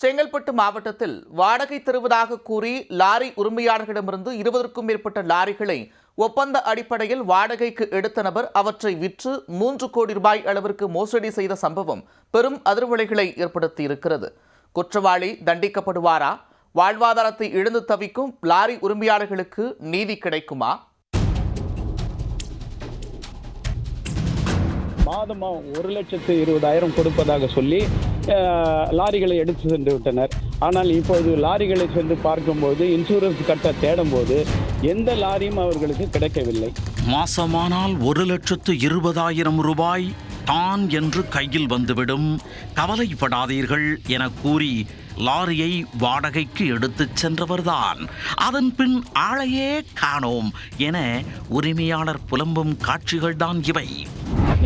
செங்கல்பட்டு மாவட்டத்தில் வாடகை தருவதாக கூறி லாரி உரிமையாளர்களிடமிருந்து இருபதற்கும் மேற்பட்ட லாரிகளை ஒப்பந்த அடிப்படையில் வாடகைக்கு எடுத்த நபர் அவற்றை விற்று மூன்று கோடி ரூபாய் அளவிற்கு மோசடி செய்த சம்பவம் பெரும் அதிர்வலைகளை ஏற்படுத்தியிருக்கிறது. குற்றவாளி தண்டிக்கப்படுவாரா? வாழ்வாதாரத்தை இழந்து தவிக்கும் லாரி உரிமையாளர்களுக்கு நீதி கிடைக்குமா? மாதமா ஒரு லட்சத்து இருபதாயிரம் கொடுப்பதாக சொல்லி லாரிகளை எடுத்து சென்று விட்டனர். ஆனால் இப்போது லாரிகளை சென்று பார்க்கும்போது இன்சூரன்ஸ் கட்ட தேடும்போது எந்த லாரியும் அவர்களுக்கு கிடைக்கவில்லை. மாசமானால் ஒரு லட்சத்து இருபதாயிரம் ரூபாய் தான் என்று கையில் வந்துவிடும். கவலைப்படாதீர்கள் என கூறி லாரியை வாடகைக்கு எடுத்துச் சென்றவர்தான். அதன் பின் ஆளையே காணோம் என உரிமையாளர் புலம்பும் காட்சிகள்தான் இவை.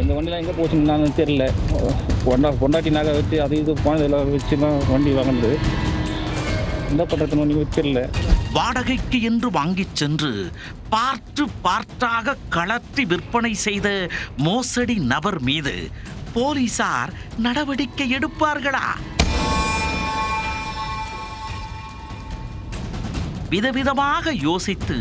எங்கள் வண்டிலாம் எங்கே போச்சுன்னு தெரில கொண்டா பொண்டாட்டி நகை வச்சு அது இது போனதெல்லாம் வச்சு தான் வண்டி வாங்கினது. என்ன பண்ணுறதுன்னு ஒன்றும் தெரியல. வாடகைக்கு என்று வாங்கிச் சென்று பார்ட்டு பார்ட்டாக கலத்தி விற்பனை செய்த மோசடி நபர் மீது போலீசார் நடவடிக்கை எடுப்பார்களா? விதவிதமாக யோசித்து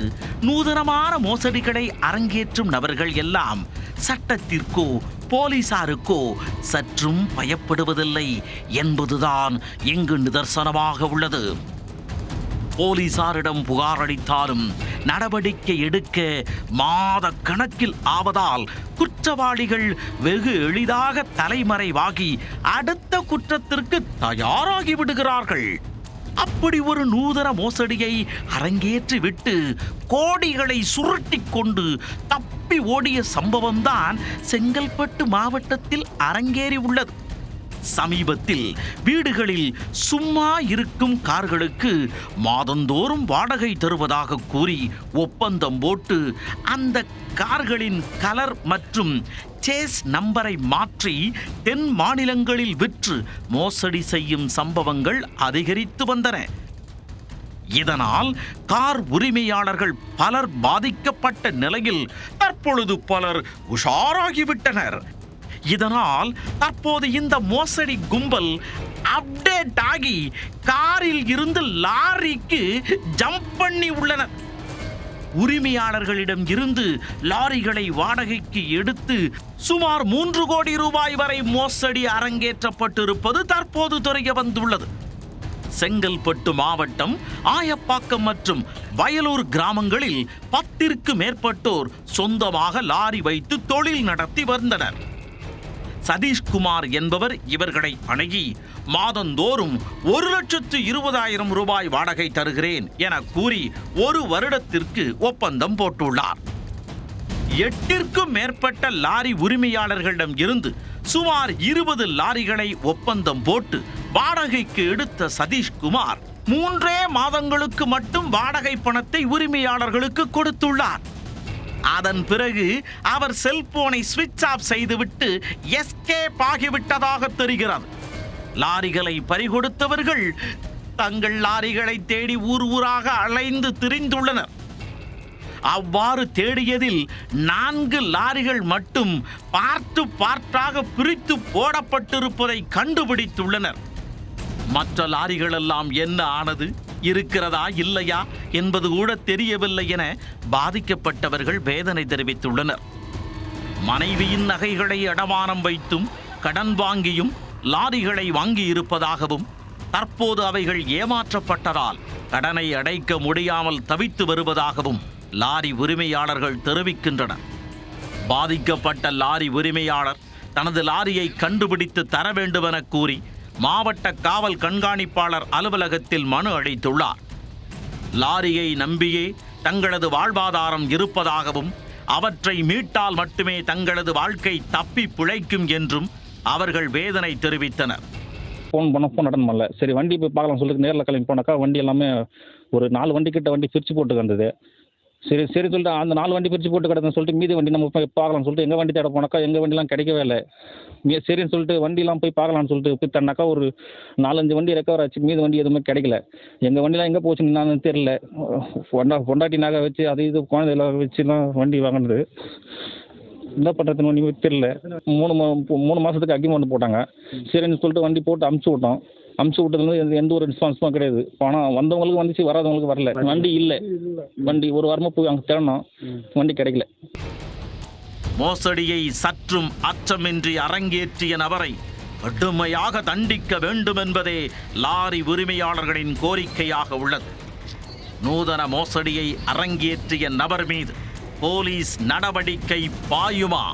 நூதனமான மோசடிகளை அரங்கேற்றும் நபர்கள் எல்லாம் சட்டத்திற்கோ போலீசாருக்கோ சற்றும் பயப்படுவதில்லை என்பதுதான் இங்கு நிதர்சனமாக உள்ளது. போலீசாரிடம் புகார் அளித்தாலும் நடவடிக்கை எடுக்க மாத கணக்கில் ஆவதால் குற்றவாளிகள் வெகு எளிதாக தலைமறைவாகி அடுத்த குற்றத்திற்கு தயாராகி விடுகிறார்கள். அப்படி ஒரு நூதன மோசடியை அரங்கேற்றி விட்டு கோடிகளை சுருட்டி கொண்டு தப்பி ஓடிய சம்பவம்தான் செங்கல்பட்டு மாவட்டத்தில் அரங்கேறி உள்ளது. சமீபத்தில் வீடுகளில் சும்மா இருக்கும் கார்களுக்கு மாதந்தோறும் வாடகை தருவதாக கூறி ஒப்பந்தம் போட்டு அந்த கார்களின் கலர் மற்றும் சேஸ் நம்பரை மாற்றி தென் மாநிலங்களில் விற்று மோசடி செய்யும் சம்பவங்கள் அதிகரித்து வந்தன. இதனால் கார் உரிமையாளர்கள் பலர் பாதிக்கப்பட்ட நிலையில் தற்பொழுது பலர் உஷாராகிவிட்டனர். இதனால் தற்போது இந்த மோசடி கும்பல் அப்டேட் ஆகி காரில் இருந்து லாரிக்கு ஜம்ப் பண்ணி உள்ளனர் உரிமையாளர்களிடம் இருந்து லாரிகளை வாடகைக்கு எடுத்து சுமார் மூன்று கோடி ரூபாய் வரை மோசடி அரங்கேற்றப்பட்டிருப்பது தற்போது தெரிய வந்துள்ளது. செங்கல்பட்டு மாவட்டம் ஆயப்பாக்கம் மற்றும் வயலூர் கிராமங்களில் பத்திற்கு மேற்பட்டோர் சொந்தமாக லாரி வைத்து தொழில் நடத்தி வந்தனர். சதீஷ்குமார் என்பவர் இவர்களை அணுகி மாதந்தோறும் ஒரு லட்சத்து இருபதாயிரம் ரூபாய் வாடகை தருகிறேன் என கூறி ஒரு வருடத்திற்கு ஒப்பந்தம் போட்டுள்ளார். எட்டிற்கும் மேற்பட்ட லாரி உரிமையாளர்களிடம் இருந்து சுமார் இருபது லாரிகளை ஒப்பந்தம் போட்டு வாடகைக்கு எடுத்த சதீஷ்குமார் மூன்றே மாதங்களுக்கு மட்டும் வாடகை பணத்தை உரிமையாளர்களுக்கு கொடுத்துள்ளார். அதன் பிறகு அவர் செல்போனை சுவிட்ச் ஆஃப் செய்துவிட்டு எஸ்கேப் ஆகிவிட்டதாக தெரிகிறது. லாரிகளை பறிகொடுத்தவர்கள் தங்கள் லாரிகளை தேடி ஊர் ஊராக அலைந்து திரிந்துள்ளனர். அவ்வாறு தேடியதில் நான்கு லாரிகள் மட்டும் பார்ட்டு பார்ட்டாக பிரித்து போடப்பட்டிருப்பதை கண்டுபிடித்துள்ளனர். மற்ற லாரிகளெல்லாம் என்ன ஆனது? இருக்கிறதா இல்லையா என்பது கூட தெரியவில்லை என பாதிக்கப்பட்டவர்கள் வேதனை தெரிவித்துள்ளனர். மனைவியின் நகைகளை அடமானம் வைத்தும் கடன் வாங்கியும் லாரிகளை வாங்கியிருப்பதாகவும் தற்போது அவைகள் ஏமாற்றப்பட்டதால் கடனை அடைக்க முடியாமல் தவித்து வருவதாகவும் லாரி உரிமையாளர்கள் தெரிவிக்கின்றனர். பாதிக்கப்பட்ட லாரி உரிமையாளர் தனது லாரியை கண்டுபிடித்து தர வேண்டுமென கூறி மாவட்ட காவல் கண்காணிப்பாளர் அலுவலகத்தில் மனு அளித்துள்ளார். லாரியை நம்பியே தங்களது வாழ்வாதாரம் இருப்பதாகவும் அவற்றை மீட்டால் மட்டுமே தங்களது வாழ்க்கை தப்பி பிழைக்கும் என்றும் அவர்கள் வேதனை தெரிவித்தனர். ஃபோன் பண்ண ஃபோன் அட்டன் பண்ணல. சரி வண்டி போய் பார்க்கலாம் சொல்லிட்டு நேரில் கிளம்பி போனாக்கா வண்டி எல்லாமே ஒரு நாலு வண்டி கிட்ட வண்டி பிரித்து போட்டு வந்தது. சரி சரி சொல்லிட்டு அந்த நாலு வண்டி பிரித்து போட்டு கிடந்ததுன்னு சொல்லிட்டு மீதி வண்டி நம்ம போய் பார்க்கலாம்னு சொல்லிட்டு எங்கள் வண்டி தேட போனாக்கா எங்கள் வண்டிலாம் கிடைக்கவே இல்லை. சரின்னு சொல்லிட்டு வண்டிலாம் போய் பார்க்கலாம்னு சொல்லிட்டு போய் தன்னாக்கா ஒரு நாலஞ்சு வண்டி ரெக்கவர் ஆச்சு. மீதி வண்டி எதுவுமே கிடைக்கல. எங்கள் வண்டிலாம் எங்கே போச்சுன்னு நான் தெரியல. பொண்டா பொண்டாட்டி நகை வச்சு அது இது குழந்தையெல்லாம் வச்சு தான் வண்டி வாங்கினது. என்ன பண்ணுறதுன்னு ஒன்றுமே தெரியல. மூணு மா மூணு மாதத்துக்கு அக்ரிமெண்ட் போட்டாங்க. சரின்னு சொல்லிட்டு வண்டி போட்டு அமுச்சு விட்டோம். அமுச்சு விட்டதுல எந்த எந்த ஒரு ரெஸ்பான்ஸும் கிடையாது. பணம் வந்தவங்களுக்கு வந்துச்சு வராதவங்களுக்கு வரல. வண்டி இல்லை. வண்டி ஒரு வாரமாக போய் அங்கே தேடணும் வண்டி கிடைக்கல. மோசடியை சற்றும் அச்சமின்றி அரங்கேற்றிய நபரை கடுமையாக தண்டிக்க வேண்டும் என்பதே லாரி உரிமையாளர்களின் கோரிக்கையாக உள்ளது. நூதன மோசடியை அரங்கேற்றிய நபர் மீது போலீஸ் நடவடிக்கை பாயுமா?